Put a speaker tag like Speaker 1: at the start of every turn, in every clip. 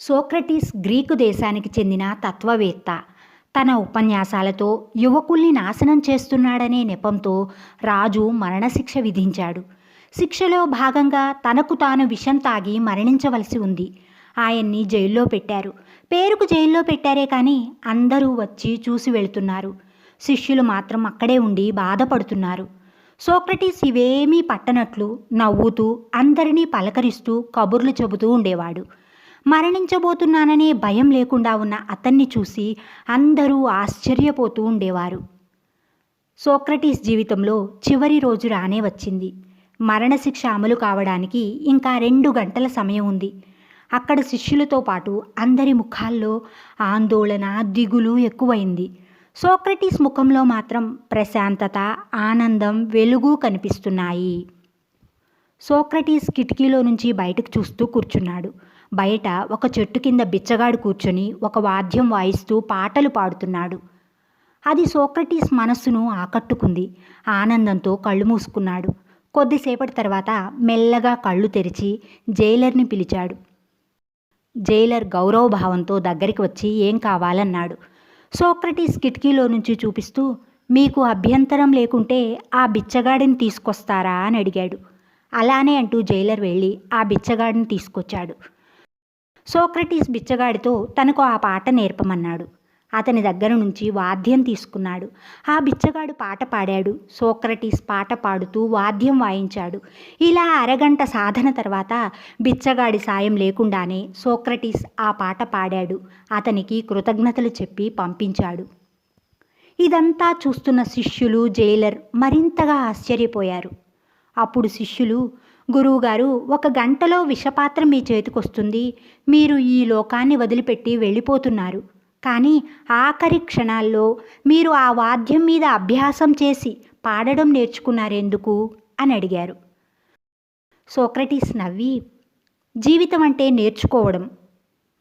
Speaker 1: Socrates Greek దేశానికి చెందిన తత్వవేత్త. తన ఉపన్యాసాలతో యువకుల్ని నాశనం చేస్తున్నాడనే నెపంతో రాజు మరణశిక్ష విధించాడు. శిక్షలో భాగంగా తనకు తాను విషం తాగి మరణించవలసి ఉంది. ఆయన్ని జైల్లో పెట్టారు. పేరుకు జైల్లో పెట్టారే కానీ అందరూ వచ్చి చూసి వెళ్తున్నారు. శిష్యులు మాత్రం అక్కడే ఉండి బాధపడుతున్నారు. సోక్రటీస్ ఇవేమీ పట్టనట్లు నవ్వుతూ అందరినీ పలకరిస్తూ కబుర్లు చెబుతూ ఉండేవాడు. మరణించబోతున్నాననే భయం లేకుండా ఉన్న అతన్ని చూసి అందరూ ఆశ్చర్యపోతూ ఉండేవారు. సోక్రటీస్ జీవితంలో చివరి రోజు రానే వచ్చింది. మరణశిక్ష అమలు కావడానికి ఇంకా రెండు గంటల సమయం ఉంది. అక్కడ శిష్యులతో పాటు అందరి ముఖాల్లో ఆందోళన దిగులు ఎక్కువైంది. సోక్రటీస్ ముఖంలో మాత్రం ప్రశాంతత ఆనందం వెలుగు కనిపిస్తున్నాయి. సోక్రటీస్ కిటికీలో నుంచి బయటకు చూస్తూ కూర్చున్నాడు. బయట ఒక చెట్టు కింద బిచ్చగాడు కూర్చొని ఒక వాద్యం వాయిస్తూ పాటలు పాడుతున్నాడు. అది సోక్రటీస్ మనస్సును ఆకట్టుకుంది. ఆనందంతో కళ్ళు మూసుకున్నాడు. కొద్దిసేపటి తర్వాత మెల్లగా కళ్ళు తెరిచి జైలర్ని పిలిచాడు. జైలర్ గౌరవభావంతో దగ్గరికి వచ్చి ఏం కావాలన్నాడు. సోక్రటీస్ కిటికీలో నుంచి చూపిస్తూ మీకు అభ్యంతరం లేకుంటే ఆ బిచ్చగాడిని తీసుకొస్తారా? అని అడిగాడు. అలానే అంటూ జైలర్ వెళ్ళి ఆ బిచ్చగాడిని తీసుకొచ్చాడు. సోక్రటీస్ బిచ్చగాడితో తనకు ఆ పాట నేర్పమన్నాడు. అతని దగ్గర నుంచి వాద్యం తీసుకున్నాడు. ఆ బిచ్చగాడు పాట పాడాడు. సోక్రటీస్ పాట పాడుతూ వాద్యం వాయించాడు. ఇలా అరగంట సాధన తర్వాత బిచ్చగాడి సాయం లేకుండానే సోక్రటీస్ ఆ పాట పాడాడు. అతనికి కృతజ్ఞతలు చెప్పి పంపించాడు. ఇదంతా చూస్తున్న శిష్యులు జైలర్ మరింతగా ఆశ్చర్యపోయారు. అప్పుడు శిష్యులు గురువుగారు ఒక గంటలో విషపాత్ర మీ చేతికొస్తుంది. మీరు ఈ లోకాన్ని వదిలిపెట్టి వెళ్ళిపోతున్నారు. కానీ ఆఖరి క్షణాల్లో మీరు ఆ వాద్యం మీద అభ్యాసం చేసి పాడడం నేర్చుకున్నారెందుకు? అని అడిగారు. సోక్రటీస్ నవ్వి జీవితం అంటే నేర్చుకోవడం.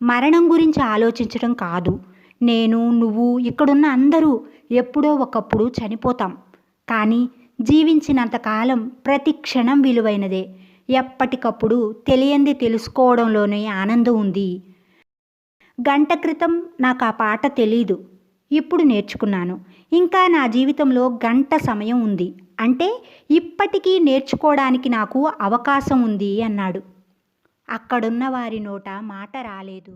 Speaker 1: మరణం గురించి ఆలోచించడం కాదు. నేను నువ్వు ఇక్కడున్న అందరూ ఎప్పుడో ఒకప్పుడు చనిపోతాం. కానీ జీవించినంతకాలం ప్రతి క్షణం విలువైనదే. ఎప్పటికప్పుడు తెలియంది తెలుసుకోవడంలోనే ఆనందం ఉంది. గంట క్రితం నాకు ఆ పాట తెలీదు. ఇప్పుడు నేర్చుకున్నాను. ఇంకా నా జీవితంలో గంట సమయం ఉంది. అంటే ఇప్పటికీ నేర్చుకోవడానికి నాకు అవకాశం ఉంది అన్నాడు. అక్కడున్న వారి నోట మాట రాలేదు.